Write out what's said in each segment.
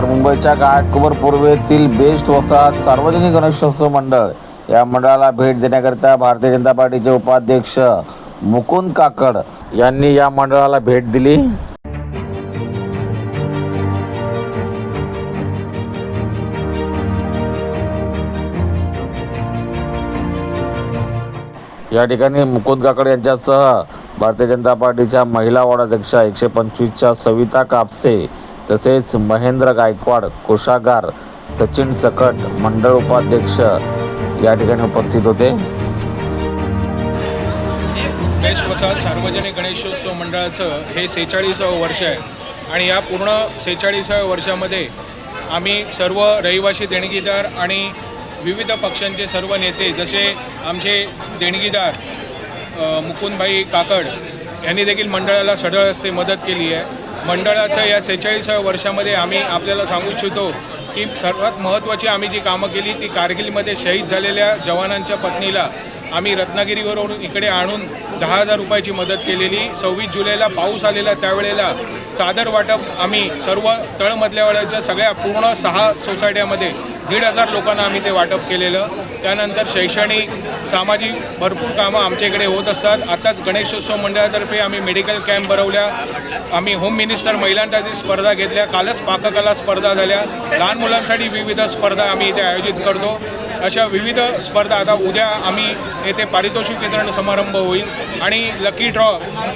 मुंबईच्या घाटकोपर पूर्वेतील बेस्ट वसाहत सार्वजनिक गणेशोत्सव मंडळ या मंडळाला भेट देण्याकरिता भारतीय जनता पार्टीचे उपाध्यक्ष मुकुंद काकड यांनी या मंडळाला भेट दिली. या ठिकाणी मुकुंद काकड यांच्यासह भारतीय जनता पार्टीच्या महिला वार्डाध्यक्षा एकशे पंचवीसच्या सविता कापसे तसेच महेंद्र गायकवाड कोषागार सचिन सकट मंडळ उपाध्यक्ष या ठिकाणी उपस्थित होते. गणेश वसाहत सार्वजनिक गणेशोत्सव मंडळाचं हे सेहेचाळीसावं वर्ष आहे आणि या पूर्ण सेहेचाळीसाव्या वर्षामध्ये आम्ही सर्व रहिवासी देणगीदार आणि विविध पक्षांचे सर्व नेते जसे आमचे देणगीदार मुकुंदभाई काकड यांनी देखील मंडळाला सढळ हस्ते मदत केली आहे. मंडळाच्या या सेहेचाळीसाव्या वर्षामध्ये आम्ही आपल्याला सांगू इच्छितो की सर्वात महत्त्वाची आम्ही जी कामं केली ती कारगिलमध्ये शहीद झालेल्या जवानांच्या पत्नीला आम्ही रत्नागिरीवरून इकडे आणून दहा हजार रुपयाची मदत केलेली. सव्वीस जुलैला पाऊस आलेला त्यावेळेला चादर वाटप आम्ही सर्व तळमधल्यावाड्याच्या सगळ्या पूर्ण सहा सोसायट्यामध्ये दीड हजार लोकांना आम्ही ते वाटप केलेलं. त्यानंतर शैक्षणिक सामाजिक भरपूर कामं आमच्या इकडे होत असतात. आताच गणेशोत्सव मंडळातर्फे आम्ही मेडिकल कॅम्प भरवल्या. आम्ही होम मिनिस्टर महिलांसाठी स्पर्धा घेतल्या. कालच पाककला स्पर्धा झाल्या. लहान मुलांसाठी विविध स्पर्धा आम्ही इथे आयोजित करतो. अशा विविध स्पर्धा आता उद्या आम्ही येथे पारितोषिक वितरण समारंभ होईल. आणि लकी ड्रॉ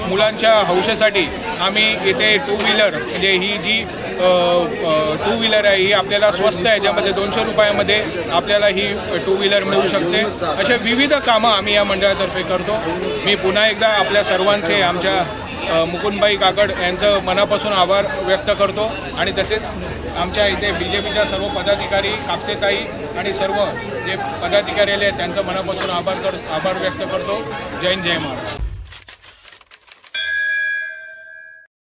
मुलांच्या हौशेसाठी आम्ही इथे टू व्हीलर म्हणजे ही जी टू व्हीलर आहे ही आपल्याला स्वस्त आहे ज्यामध्ये दोनशे रुपयामध्ये आपल्याला ही टू व्हीलर मिळू शकते. अशा विविध कामं आम्ही या मंडळातर्फे करतो. मी पुन्हा एकदा आपल्या सर्वांचे आमच्या मुकुंदबाई काकड यांचं मनापासून आभार व्यक्त करतो. आणि तसेच आमच्या इथे बी जे पीच्या सर्व पदाधिकारी कापसेताई आणि सर्व जे पदाधिकारी आले आहेत त्यांचं मनापासून आभार कर आभार व्यक्त करतो. जय हिंद जय महाराष्ट्र.